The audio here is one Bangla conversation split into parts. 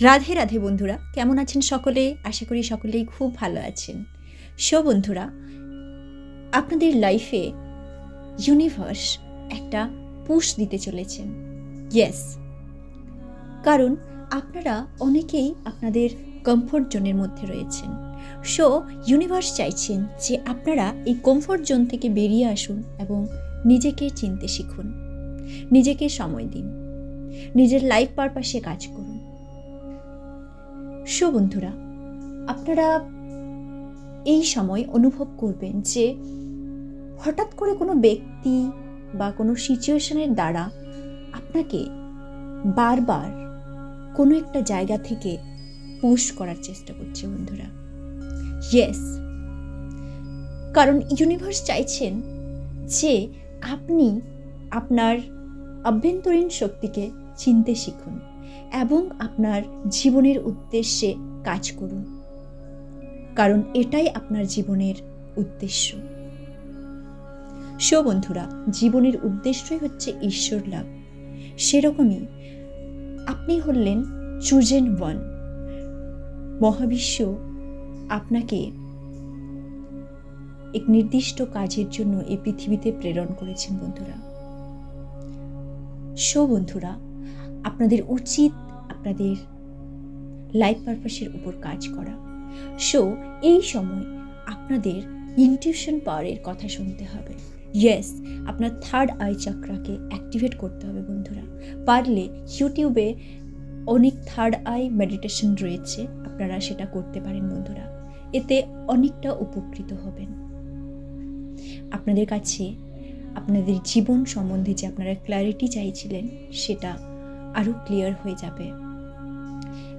রাধে রাধে বন্ধুরা, কেমন আছেন সকলে? আশা করি সকলেই খুব ভালো আছেন। সো বন্ধুরা, আপনাদের লাইফে ইউনিভার্স একটা পুশ দিতে চলেছেন ইয়েস কারণ আপনারা অনেকেই আপনাদের কমফোর্ট জোনের মধ্যে রয়েছেন। সো ইউনিভার্স চাইছেন যে আপনারা এই কমফোর্ট জোন থেকে বেরিয়ে আসুন এবং নিজেকে চিনতে শিখুন। নিজেকে সময় দিন। নিজের লাইফ পারপাসে কাজ করুন। সো বন্ধুরা, আপনারা এই সময় অনুভব করবেন যে হঠাৎ করে কোনো ব্যক্তি বা কোনো সিচুয়েশনের দ্বারা আপনাকে বারবার কোনো একটা জায়গা থেকে পুশ করার চেষ্টা করছে বন্ধুরা। ইয়েস কারণ ইউনিভার্স চাইছেন যে আপনি আপনার আভ্যন্তরীণ শক্তিকে চিনতে শিখুন। এবং আপনার জীবনের উদ্দেশ্যে কাজ করুন। কারণ এটাই আপনার জীবনের উদ্দেশ্য। সো বন্ধুরা, জীবনের উদ্দেশ্যই হচ্ছে ঈশ্বর লাভ। সেরকমই আপনি হলেন চুজেন ওয়ান। মহাবিশ্ব আপনাকে এক নির্দিষ্ট কাজের জন্য এই পৃথিবীতে প্রেরণ করেছেন বন্ধুরা। সো বন্ধুরা আপনাদের উচিত আপনাদের লাইফ পারপাসের উপর কাজ করা। সো এই সময় আপনাদের ইনটিউশন পাওয়ারের কথা শুনতে হবে। ইয়েস আপনার থার্ড আই চাকরাকে অ্যাক্টিভেট করতে হবে বন্ধুরা। পারলে ইউটিউবে অনেক থার্ড আই মেডিটেশন রয়েছে, আপনারা সেটা করতে পারেন বন্ধুরা। এতে অনেকটা উপকৃত হবেন। আপনাদের কাছে, আপনাদের জীবন সম্বন্ধে যে আপনারা ক্ল্যারিটি চাইছিলেন, সেটা আরও ক্লিয়ার হয়ে যাবে।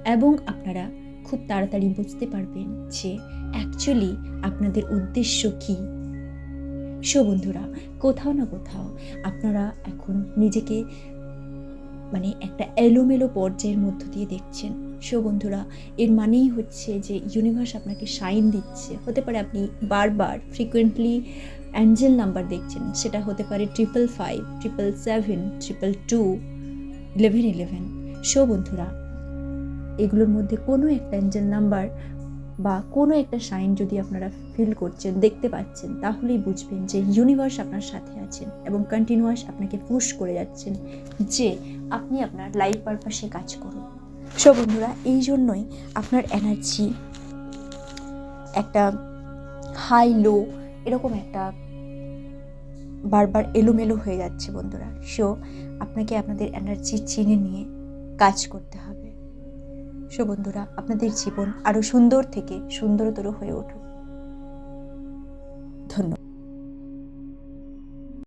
এবং আপনারা খুব তাড়াতাড়ি বুঝতে পারবেন যে অ্যাকচুয়ালি আপনাদের উদ্দেশ্য কী। সো বন্ধুরা, কোথাও না কোথাও আপনারা এখন নিজেকে মানে একটা এলোমেলো পর্যায়ের মধ্য দিয়ে দেখছেন। সো বন্ধুরা, এর মানেই হচ্ছে যে ইউনিভার্স আপনাকে সাইন দিচ্ছে। হতে পারে আপনি বারবার ফ্রিকোয়েন্টলি অ্যাঞ্জেল নাম্বার দেখছেন, সেটা হতে পারে triple five triple seven triple two eleven eleven. So বন্ধুরা, এগুলোর মধ্যে কোনো একটা অ্যাঞ্জেল নাম্বার বা কোনো একটা সাইন যদি আপনারা ফিল করছেন, দেখতে পাচ্ছেন, তাহলেই বুঝবেন যে ইউনিভার্স আপনার সাথে আছেন এবং কন্টিনিউয়াস আপনাকে পুশ করে যাচ্ছেন যে আপনি আপনার লাইফ পারপাসে কাজ করুন। সো বন্ধুরা, এই জন্যই আপনার এনার্জি একটা হাই লো এরকম একটা বারবার এলোমেলো হয়ে যাচ্ছে বন্ধুরা। সো আপনাকে আপনাদের এনার্জি চিনে নিয়ে কাজ করতে হবে। সো বন্ধুরা, আপনাদের জীবন আরও সুন্দর থেকে সুন্দরতর হয়ে উঠুক। ধন্যবাদ।